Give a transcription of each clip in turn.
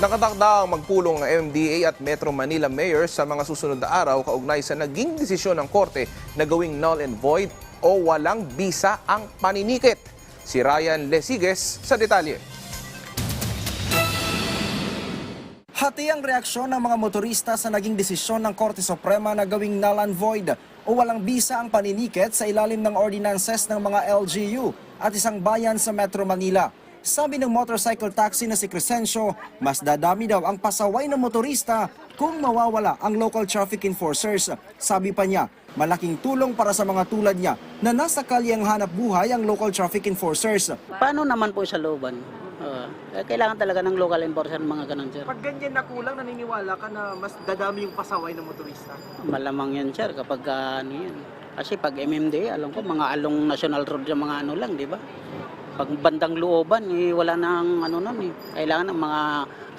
Nakatakda ang magpulong ng MDA at Metro Manila Mayor sa mga susunod na araw kaugnay sa naging desisyon ng korte na gawing null and void o walang bisa ang paninikit. Si Ryan Lesiges sa detalye. Hati ang reaksyon ng mga motorista sa naging desisyon ng Korte Suprema na gawing null and void o walang bisa ang paninikit sa ilalim ng ordinances ng mga LGU at isang bayan sa Metro Manila. Sabi ng motorcycle taxi na si Crescencio, mas dadami daw ang pasaway ng motorista kung mawawala ang local traffic enforcers. Sabi pa niya, malaking tulong para sa mga tulad niya na nasa kalyang hanap buhay ang local traffic enforcers. Paano naman po sa looban? Oo. Eh, kailangan talaga ng local enforcer mga ganun, sir. Pag ganyan na kulang, naniniwala ka na mas dadami yung pasaway ng motorista. Malamang yan, sir, kapag ah, ano yan. Kasi pag MMDA, alam ko, mga along national road yung mga ano lang, di ba? Pag bandang looban, eh, wala nang ano nun eh. Kailangan ng mga,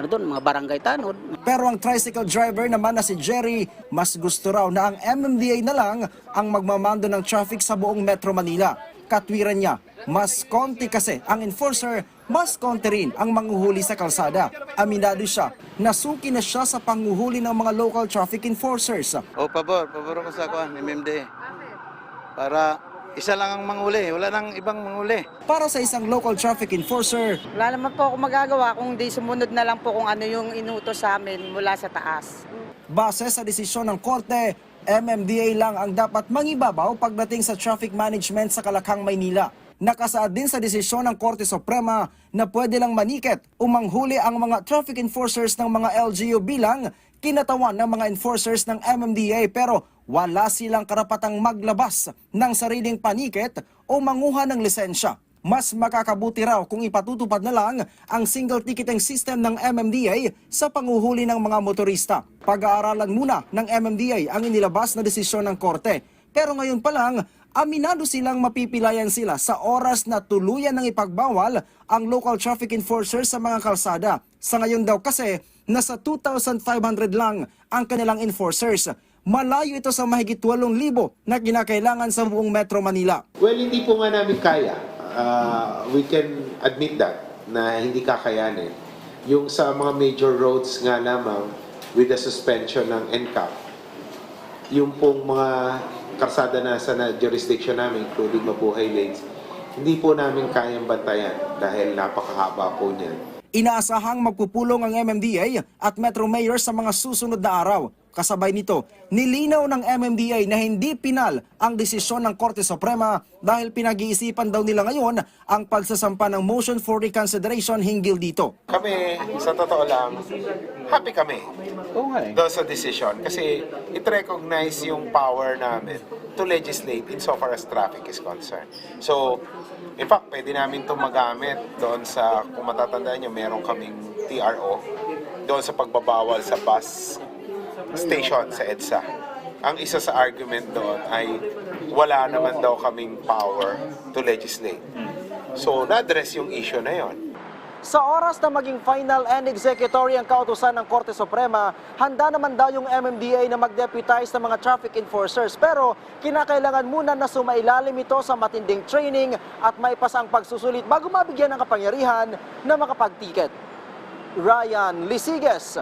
ano doon, mga barangay tanod. Pero ang tricycle driver naman na si Jerry, mas gusto raw na ang MMDA na lang ang magmamando ng traffic sa buong Metro Manila. Katwiran niya, mas konti kasi ang enforcer, mas konti rin ang manguhuli sa kalsada. Aminado siya, nasuki na siya sa panguhuli ng mga local traffic enforcers. O, pabor. Pabor ko sa kuan, MMD. Para isa lang ang manguli. Wala nang ibang manguli. Para sa isang local traffic enforcer, Wala naman po ako magagawa kung di sumunod na lang po kung ano yung inutos sa amin mula sa taas. Base sa desisyon ng korte, MMDA lang ang dapat mangibabaw pagdating sa traffic management sa Kalakang, Maynila. Nakasaad din sa desisyon ng Korte Suprema na pwede lang maniket o manghuli ang mga traffic enforcers ng mga LGU bilang kinatawan ng mga enforcers ng MMDA pero wala silang karapatang maglabas ng sariling paniket o manguha ng lisensya. Mas makakabuti raw kung ipatutupad na lang ang single ticketing system ng MMDA sa panguhuli ng mga motorista. Pag-aaralan muna ng MMDA ang inilabas na desisyon ng korte. Pero ngayon pa lang, aminado silang mapipilayan sila sa oras na tuluyan ng ipagbawal ang local traffic enforcers sa mga kalsada. Sa ngayon daw kasi, nasa 2,500 lang ang kanilang enforcers. Malayo ito sa mahigit 8,000 na kinakailangan sa buong Metro Manila. Well, hindi po nga namin kaya. Uh, we can admit that na hindi kakayanin. Yung sa mga major roads nga lamang with the suspension ng NCAP, yung pong mga karsada na sa na jurisdiction namin, including mabuhay lanes, hindi po namin kayang bantayan dahil napakahaba po niyan. Inaasahang magpupulong ang MMDA at Metro Mayor sa mga susunod na araw. Kasabay nito, nilinaw ng MMDA na hindi pinal ang desisyon ng Korte Suprema dahil pinag-iisipan daw nila ngayon ang pagsasampa ng motion for reconsideration hinggil dito. Kami, sa totoo lang, happy kami Oo nga eh. doon sa decision kasi it recognize yung power namin to legislate insofar as traffic is concerned. So, in fact, pwede namin ito magamit doon sa, kung matatandaan nyo, meron kaming TRO doon sa pagbabawal sa bus station sa EDSA. Ang isa sa argument doon ay wala naman daw kaming power to legislate. So, na-address yung issue na yon. Sa oras na maging final and executory ang kautusan ng Korte Suprema, handa naman daw yung MMDA na mag-deputize ng mga traffic enforcers. Pero kinakailangan muna na sumailalim ito sa matinding training at maipasa ang pagsusulit bago mabigyan ng kapangyarihan na makapag-ticket. Ryan Lisiges